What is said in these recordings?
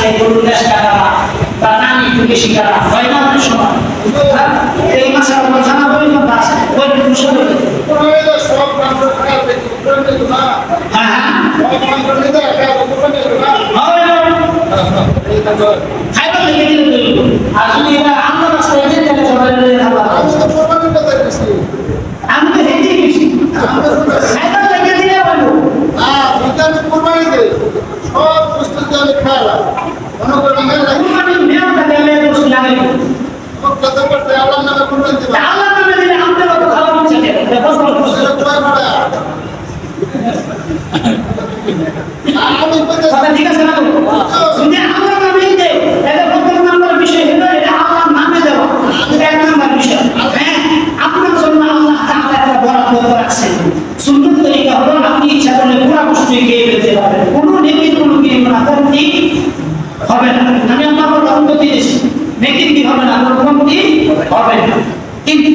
আছে গরুর দেশ কাটা বা একটু বেশি কাটা হয় না অনেক সময়। হ্যাঁ? এই মাসে আমার জানা প্রয়োজন আছে ওই বিষয় সব মানুষ টাকা পেতে করতে তো না হ্যাঁ। হ্যাঁ টাকা না। না। খাইবার লেগে দিলে আর যদি এটা আমরা রাস্তায় যেতে সবাই আমি তো হেঁটেই গেছি। হ্যাঁ সব প্রস্তুতি আমি খাইলাম মনে করেন আমি রাখি কুরবানির নিয়মটা দিলে বস্তু লাগে কত করতে আল্লাহ নামে কোরবানি দিবা আল্লাহ নামে দিলে আমাদের অত খাবার ইচ্ছা নেই এটা প্রশ্ন প্রশ্ন। সেটা কয় ভাড়া আমি কইতে কথা ঠিক আছে না বিষয়। হ্যাঁ, আপনার হবে না। আমি অনুমতি দিয়েছি। নেকির কি হবে না? কমতি হবে না। কিন্তু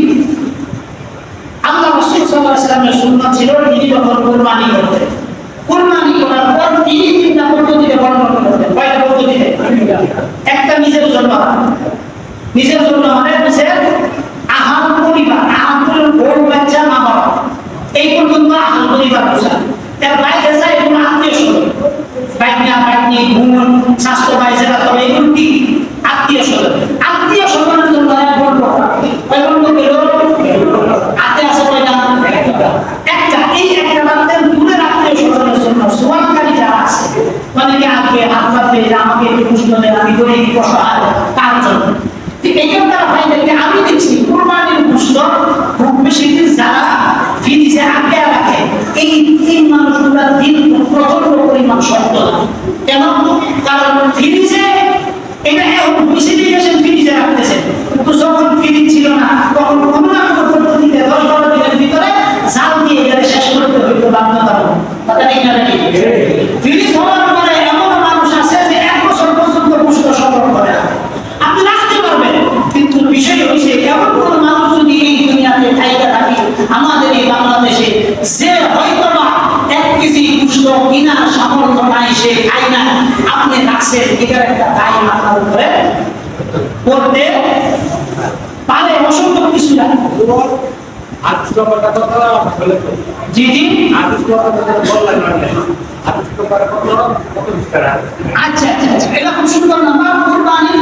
আল্লাহ রাসূল ওয়াসাল্লামের ছিল তিনি যখন করতেন। করার পর তিনি তিনটা পদ্ধতিতে করতেন। কয়টা পদ্ধতিতে? একটা নিজের জন্য নিজের জন্য মানে নিজের আহার পরিবার, আহার বউ বাচ্চা মা বাবা এই পর্যন্ত আহার পরিবার বোঝা। এর বাইরে কোনো আত্মীয় স্বজন বাইকনা বাইকনি বোন স্বাস্থ্য ভাই যেটা তবে এগুলো কি আত্মীয় স্বজন আত্মীয় স্বজনের জন্য এক বর্ণ কয় বর্ণ পেল হাতে আছে কয়টা একটা এই একটা রাখতেন দূরে রাখতে স্বজনের জন্য সোয়ানকারী যারা আছে মানে আহ্বান পেয়ে আমাকে একটু খুশি দেন আমি করে গরিব অসহায় তার জন্য? ঠিক এখানকার ভাইদেরকে আমি দেখছি কোরবানির পুষ্ট। খুব বেশি যারা ফিরিজে আগে রাখে, এই তিন মানুষগুলা দিন প্রচণ্ড পরিমাণ শক্ত না সে খায় না আপনি রাখছেন এটার একটা দায় উপরে। করতে পারে অসম্ভব কিছু না। কথা জি জি। আছে আচ্ছা আচ্ছা। আচ্ছা সুন্দর কুরবানির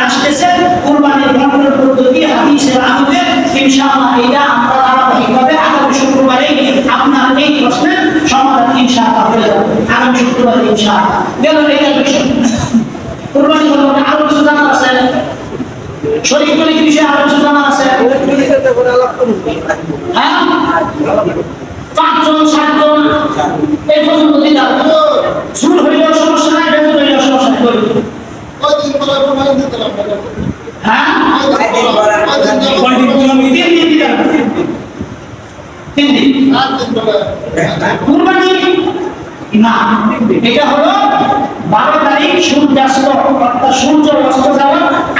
আসতেছে। কুরবানির আমরা ইনশাআল্লাহ হয়ে যাবে। আগামী শুক্রবারে ইনশাআল্লাহ। গেল এটা বিষয় কুরবানি সম্পর্কে আরও কিছু জানার আছে? শরীর টরিক বিষয়ে আরও কিছু জানার আছে? হ্যাঁ? পাঁচজন সাতজন এই পর্যন্ত দিলাম শুরু হইলেও সমস্যা নাই বেতন হইলেও সমস্যা নাই। হ্যাঁ? কয়দিন তিন দিন দিলাম তিন দিন আট দিন পরে কুরবানি না, এটা হলো বারো তারিখ সূর্যাস্ত সূর্য অস্ত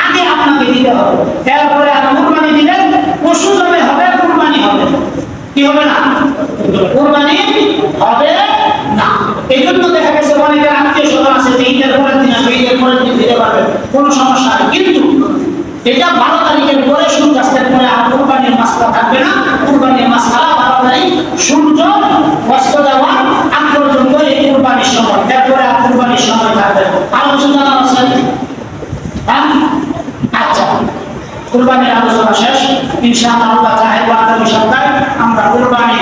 আগে আপনাকে দিতে হবে। আর কুরবানি দিলেন হবে, কুরবানি কি হবে না? কুরবানি হবে না। যে দিন দিতে কোনো সমস্যা নেই। কিন্তু এটা বারো তারিখের কুরবানির আলোচনা শেষ। ইনশাআল্লাহ আমরা কুরবানি